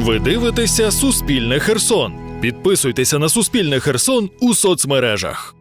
Ви дивитеся Суспільне Херсон. Підписуйтеся на Суспільне Херсон у соцмережах.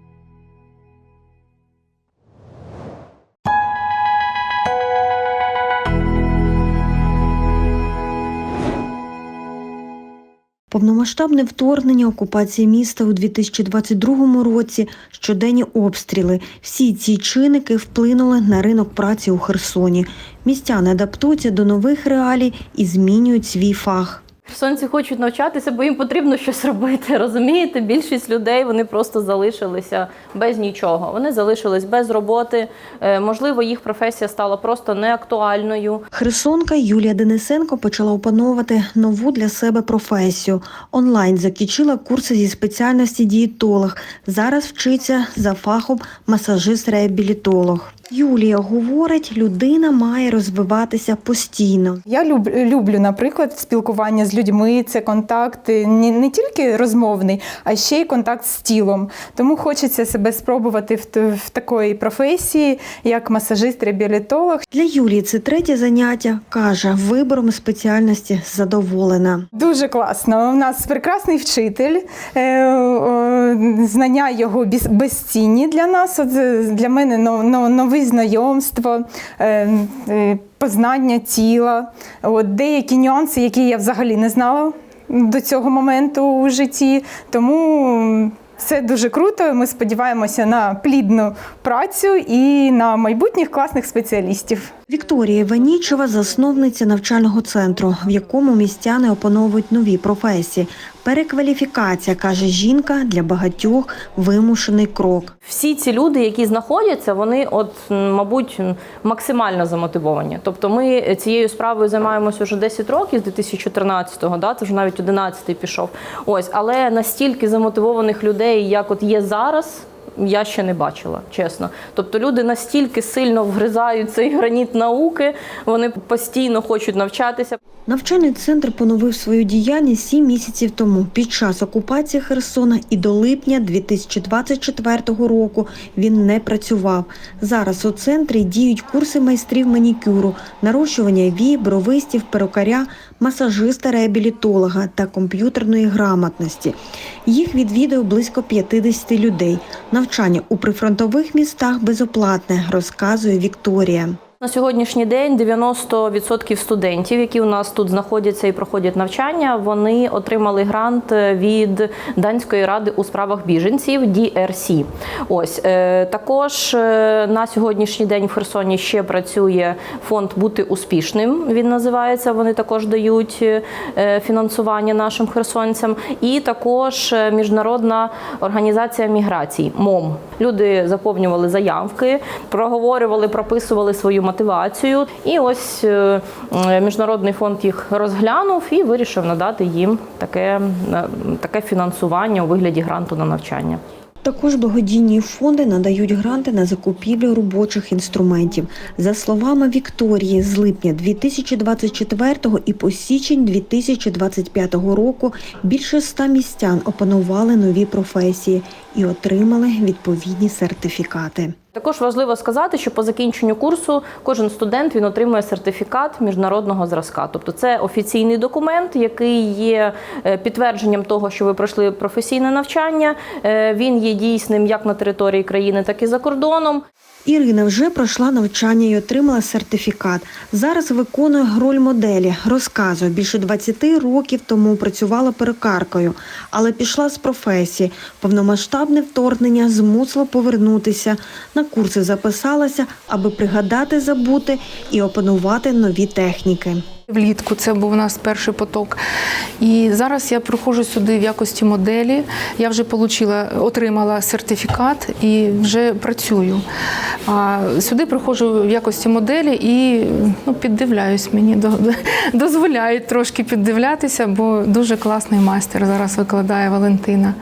Повномасштабне вторгнення, окупація міста у 2022 році, щоденні обстріли. Всі ці чинники вплинули на ринок праці у Херсоні. Містяни адаптуються до нових реалій і змінюють свій фах. Херсонці хочуть навчатися, бо їм потрібно щось робити. Розумієте, більшість людей вони просто залишилися без нічого. Вони залишились без роботи. Е, Можливо, їх професія стала просто неактуальною. Херсонка Юлія Денисенко почала опановувати нову для себе професію. Онлайн закінчила курси зі спеціальності дієтолог. Зараз вчиться за фахом масажист-реабілітолог. Юлія говорить, людина має розвиватися постійно. Я люб, люблю, наприклад, спілкування з людьми. Це контакт не, не тільки розмовний, а ще й контакт з тілом. Тому хочеться себе спробувати в, в такої професії, як масажист-реабілітолог. Для Юлії це третє заняття. Каже, вибором спеціальності задоволена. Дуже класно. У нас прекрасний вчитель, е, знання його без- безцінні для нас. От е, для мене но- но- нові знайомства, е, е, познання тіла, от деякі нюанси, які я взагалі не знала до цього моменту у житті. Тому все дуже круто. Ми сподіваємося на плідну працю і на майбутніх класних спеціалістів. Вікторія Іванічева – засновниця навчального центру, в якому містяни опановують нові професії. Перекваліфікація, каже жінка, для багатьох вимушений крок. Всі ці люди, які знаходяться, вони, от, мабуть, максимально замотивовані. Тобто, ми цією справою займаємося вже 10 років з 2014-го, да, це вже навіть 11-й пішов. Ось, але настільки замотивованих людей, як от є зараз. Я ще не бачила, чесно. Тобто люди настільки сильно вгризають цей граніт науки, вони постійно хочуть навчатися. Навчальний центр поновив свою діяльність сім місяців тому під час окупації Херсона і до липня 2024 року він не працював. Зараз у центрі діють курси майстрів манікюру, нарощування вій, бровистів, перукаря, масажиста, реабілітолога та комп'ютерної грамотності. Їх відвідує близько 50 людей. Навчання у прифронтових містах безоплатне, розказує Вікторія. На сьогоднішній день 90% студентів, які у нас тут знаходяться і проходять навчання, вони отримали грант від данської ради у справах біженців DRC. Ось е, також е, на сьогоднішній день в Херсоні ще працює фонд бути успішним. Він називається. Вони також дають е, фінансування нашим херсонцям, і також міжнародна організація міграцій МОМ. Люди заповнювали заявки, проговорювали, прописували свою мотивацію. І ось е, міжнародний фонд їх розглянув і вирішив надати їм таке, таке фінансування у вигляді гранту на навчання. Також благодійні фонди надають гранти на закупівлю робочих інструментів. За словами Вікторії, з липня 2024 і по січень 2025 року більше ста містян опанували нові професії і отримали відповідні сертифікати. Також важливо сказати, що по закінченню курсу кожен студент він отримує сертифікат міжнародного зразка. Тобто це офіційний документ, який є е, підтвердженням того, що ви пройшли професійне навчання. Е, Він є дійсним як на території країни, так і за кордоном. Ірина вже пройшла навчання і отримала сертифікат. Зараз виконує роль моделі. Розказує, більше 20 років тому працювала перекаркою, але пішла з професії. Повномасштабне вторгнення змусило повернутися. На курси записалася, аби пригадати забути і опанувати нові техніки. Влітку це був у нас перший поток. І зараз я приходжу сюди в якості моделі. Я вже получила, отримала сертифікат і вже працюю. А сюди приходжу в якості моделі і ну, піддивляюсь мені, дозволяють трошки піддивлятися, бо дуже класний майстер зараз викладає Валентина.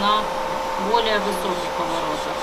На более высоких поворотах.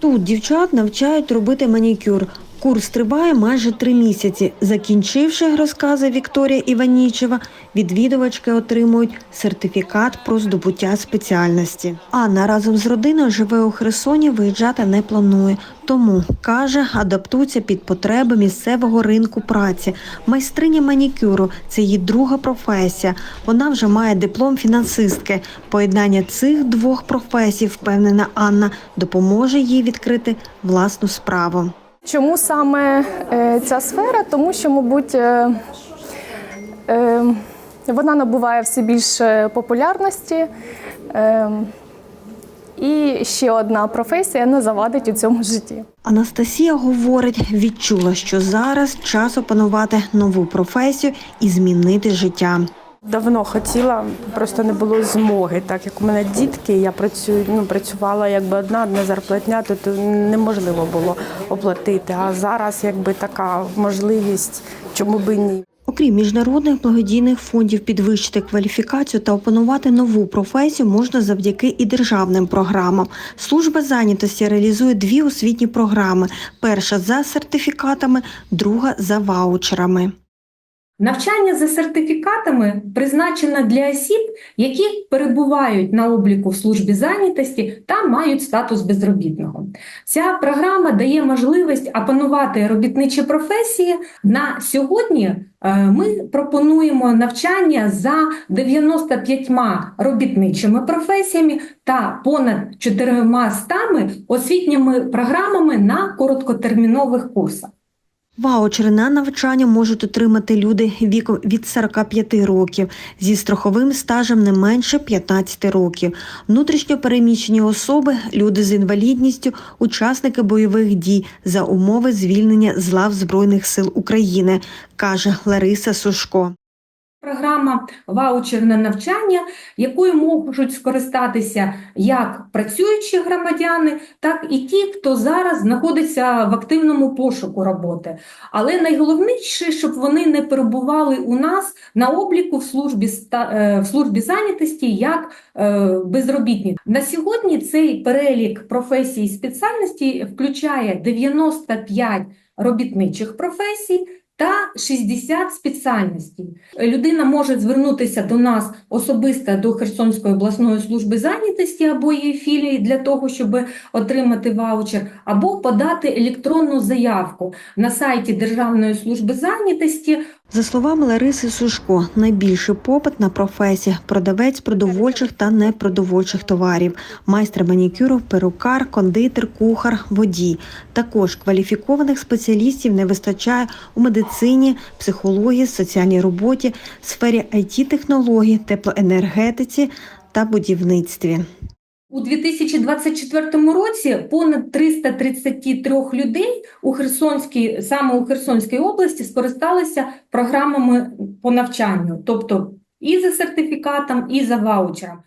Тут дівчат навчають робити манікюр. Курс триває майже три місяці. Закінчивши, розказує Вікторія Іванічева, відвідувачки отримують сертифікат про здобуття спеціальності. Анна разом з родиною живе у Херсоні, виїжджати не планує. Тому каже, адаптується під потреби місцевого ринку праці. Майстриня манікюру це її друга професія. Вона вже має диплом фінансистки. Поєднання цих двох професій, впевнена Анна, допоможе їй відкрити власну справу. Чому саме е, ця сфера? Тому що, мабуть, е, е, вона набуває все більше популярності. І ще одна професія не завадить у цьому житті. Анастасія говорить, відчула, що зараз час опанувати нову професію і змінити життя. Давно хотіла, просто не було змоги. Так як у мене дітки, я працюю, ну працювала якби одна одна зарплатня, то, неможливо було оплатити. А зараз якби така можливість, чому би ні. Окрім міжнародних благодійних фондів підвищити кваліфікацію та опанувати нову професію можна завдяки і державним програмам. Служба зайнятості реалізує дві освітні програми: перша за сертифікатами, друга за ваучерами. Навчання за сертифікатами призначено для осіб, які перебувають на обліку в службі зайнятості та мають статус безробітного. Ця програма дає можливість опанувати робітничі професії. На сьогодні е, ми пропонуємо навчання за 95 робітничими професіями та понад 400 освітніми програмами на короткотермінових курсах. Ваучери на навчання можуть отримати люди віком від 45 років зі страховим стажем не менше 15 років. Внутрішньо переміщені особи, люди з інвалідністю, учасники бойових дій за умови звільнення з лав Збройних сил України, каже Лариса Сушко. Програма ваучерне навчання, якою можуть скористатися як працюючі громадяни, так і ті, хто зараз знаходиться в активному пошуку роботи. Але найголовніше, щоб вони не перебували у нас на обліку в службі е, в службі зайнятості як е, безробітні. На сьогодні цей перелік професій і спеціальностей включає 95 робітничих професій та 60 спеціальностей. Людина може звернутися до нас особисто до Херсонської обласної служби зайнятості або її філії для того, щоб отримати ваучер, або подати електронну заявку на сайті Державної служби зайнятості За словами Лариси Сушко, найбільший попит на професії – продавець продовольчих та непродовольчих товарів, майстер манікюру, перукар, кондитер, кухар, водій. Також кваліфікованих спеціалістів не вистачає у медицині, психології, соціальній роботі, сфері IT-технологій, теплоенергетиці та будівництві. У 2024 році понад 333 людей у Херсонській, саме у Херсонській області скористалися програмами по навчанню, тобто і за сертифікатом, і за ваучером.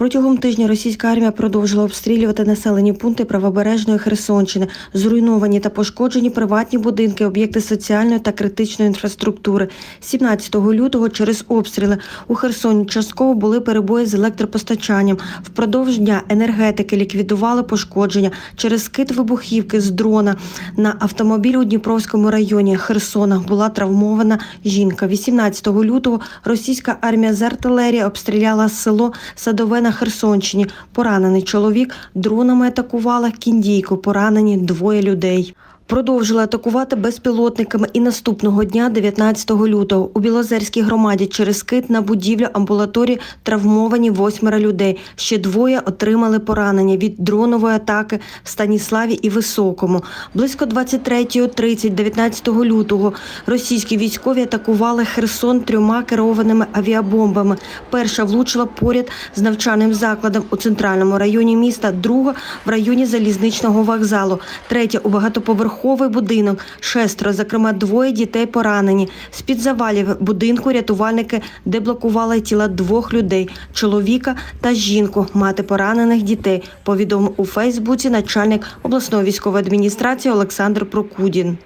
Протягом тижня російська армія продовжила обстрілювати населені пункти правобережної Херсонщини, зруйновані та пошкоджені приватні будинки, об'єкти соціальної та критичної інфраструктури. 17 лютого через обстріли у Херсоні частково були перебої з електропостачанням. Впродовж дня енергетики ліквідували пошкодження через скид вибухівки з дрона. На автомобіль у Дніпровському районі Херсона була травмована жінка. 18 лютого російська армія з артилерії обстріляла село Садове на Херсонщині. Поранений чоловік дронами атакувала кіндійку. Поранені двоє людей. Продовжили атакувати безпілотниками і наступного дня, 19 лютого, у Білозерській громаді через скид на будівлю амбулаторії травмовані восьмеро людей. Ще двоє отримали поранення від дронової атаки в Станіславі і Високому. Близько 23.30 19 лютого російські військові атакували Херсон трьома керованими авіабомбами. Перша влучила поряд з навчальним закладом у центральному районі міста, друга в районі залізничного вокзалу, третя у багатоповерховий будинок. Шестеро, зокрема, двоє дітей поранені. З-під завалів будинку рятувальники деблокували тіла двох людей чоловіка та жінку, мати поранених дітей. Повідомив у Фейсбуці начальник обласної військової адміністрації Олександр Прокудін.